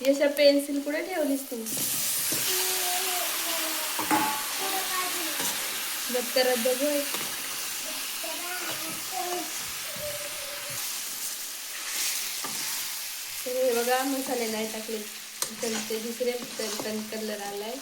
यशा पेन्सिल कुठे ठेवलीस तू? दप्तरात बघू हे बघा मसाले नाही टाकले. त्यांचे दुसरे तर कलर आलाय.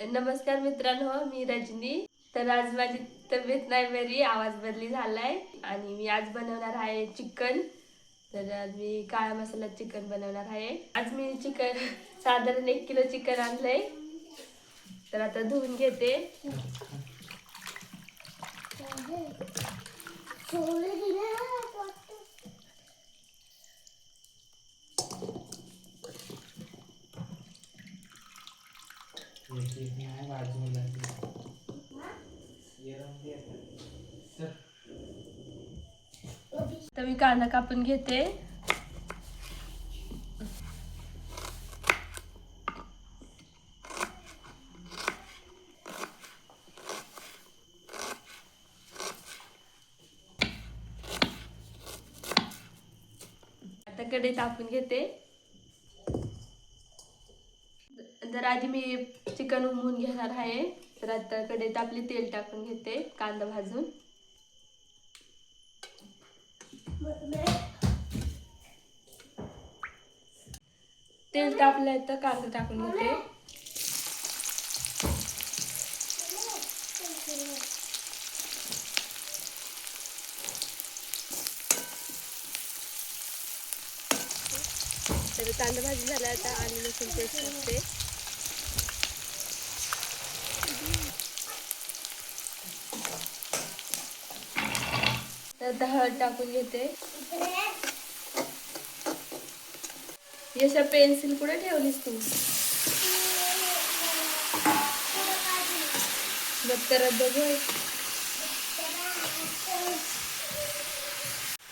नमस्कार मित्रांनो मी रजनी. तर आज माझी तब्येत नाही बरी आवाज बदली झालाय. आणि मी आज बनवणार आहे चिकन. तर आज मी काळ्या मसाला चिकन बनवणार आहे. आज मी चिकन साधारण एक किलो चिकन आणलंय. तर आता धुवून घेते. तर मी कांदा कापून घेते. आता कढई टाकून घेते. तर आधी मी चिकन उमवून घेणार आहे. तर आता कढईत आपली तेल टाकून घेते कांदा भाजून. तेल टाकलंय तर कांदा टाकून घेते. तर कांदा भाजी झाला आता आलू लसूण पेस्ट असते तर हळद टाकून घेते. यशा पेन्सिल कुठे ठेवलीस तू? दप्तरात बघू.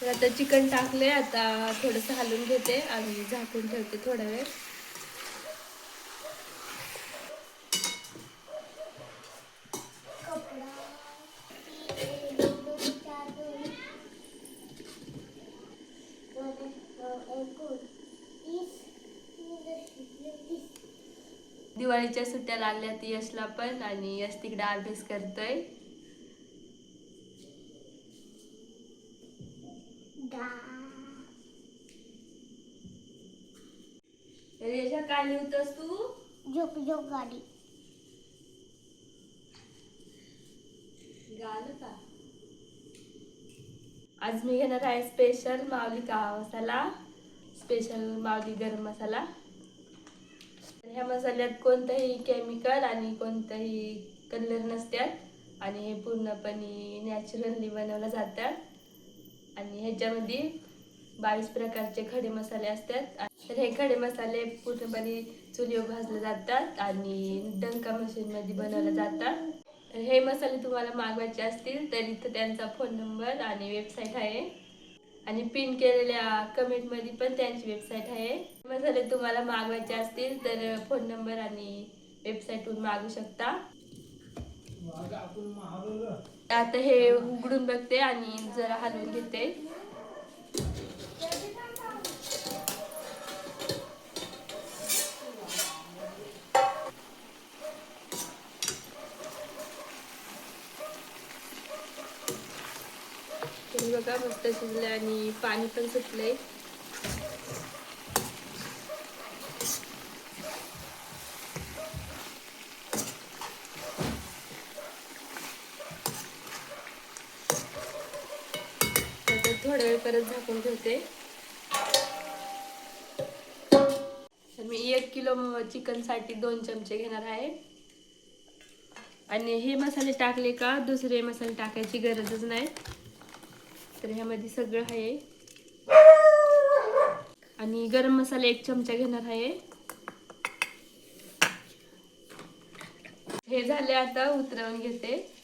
तर आता चिकन टाकले आता थोडंसं हलवून घेते आणि झाकून ठेवते थोडा वेळ. दिवाळीच्या सुट्ट्या लागल्यात यशला पण आणि यश तिकडे अभ्यास करतोय. रेषा काय लिहितोस तू? झोप झोप गाडी गाल का? आज मी घेणार आहे स्पेशल माऊली का मसाला स्पेशल मावली गरम मसाला. तर ह्या मसाल्यात कोणतंही केमिकल आणि कोणतंही कलर नसतात आणि हे पूर्णपणे नॅचरली बनवलं जातात आणि ह्याच्यामध्ये बावीस प्रकारचे खडे मसाले असतात. तर हे खडे मसाले पूर्णपणे चुलीवर भाजले जातात आणि डंका मशीनमध्ये बनवले जातात. तर हे मसाले तुम्हाला मागवायचे असतील तर इथं त्यांचा फोन नंबर आणि वेबसाईट आहे. आणि पिन केलेल्या कमेंटमध्ये पण त्यांची वेबसाईट आहे. मसाले तुम्हाला मागवायचे असतील तर फोन नंबर आणि वेबसाईटवरून मागू शकता. आता हे उघडून बघते आणि जरा हलवून घेते. बघा मस्त शिजलं आणि पाणी पण सुटलंय? आता थोड्या वेळ परत झाकून ठेवते. तर मी एक किलो चिकनसाठी दोन चमचे घेणार आहे. आणि हे मसाले टाकले का? दुसरे मसाले टाकायची गरजच नाही. तर ह्यामध्ये सगळं आहे. आणि गरम मसाला एक चमचा घेणार आहे. हे झाले आता उतरवून घेते.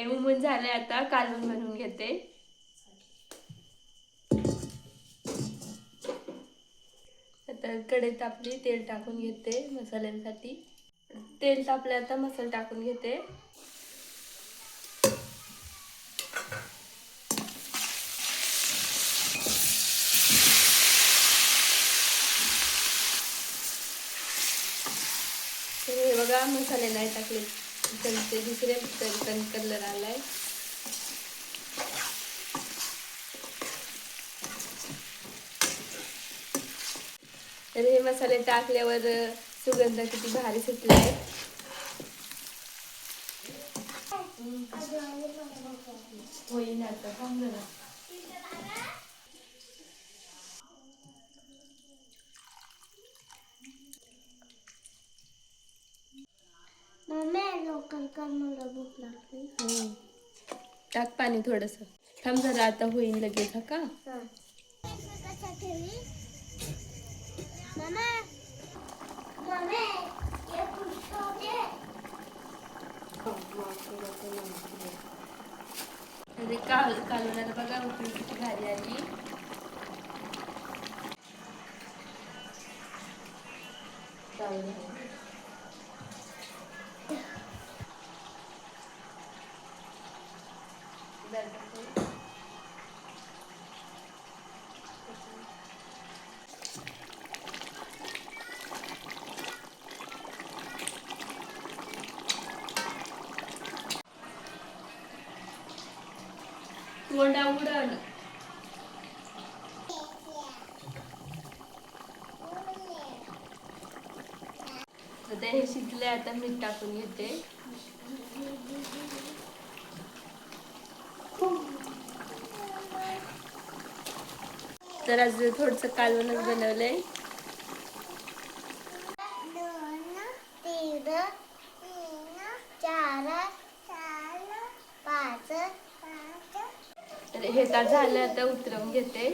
हे उमून झालंय आता. कालवण बनवून घेते. आता कढईत आपली तेल टाकून घेते मसाल्यांसाठी. तेल तापले आता मसाला टाकून घेते. हे बघा मसाले नाही टाकले तर ते दुसरे तरी कलर आलाय. तर हे मसाले टाकल्यावर सुगंध किती भारी सुटलाय. होईन आता थांब जरा. मम्मी लोकल कर मला भूक लागली हम्म. टाक पाणी थोडस. थांब जरा आता होईन लगेच हा का? कसा ठेवी ये अरे काल कालवणाला बघा उकळी किती भारी आली. तोंडा उडण आता हे शिकले आता मीठ टाकून घेते. तर आज थोडस कालवणच बनवलंय. तर हे तर झालं आता उतरवून घेते.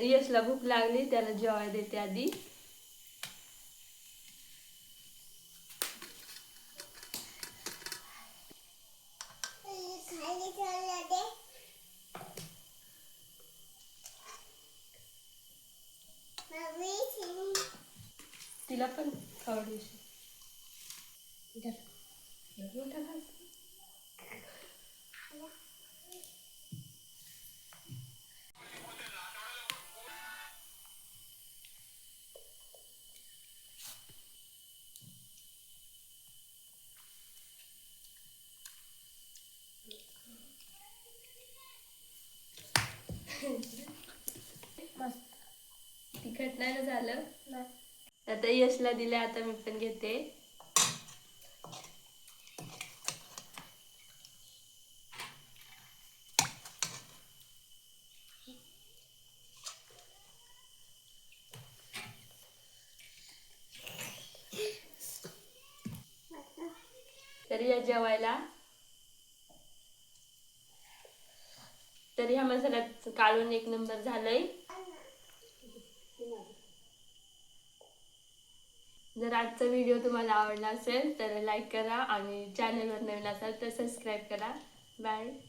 यशला भूक लागली त्याला जेवाय देते आधी. तिला पण थोडीशी तिखट नाही. ना झालं आता यशला दिले आता मी पण घेते. तर या जेवायला. तर ह्या मसाल्यात काढून एक नंबर झालंय. जर आजचा व्हिडिओ तुम्हाला आवडला असेल तर लाईक करा आणि चॅनलवर नवीन असाल तर सबस्क्राईब करा. बाय.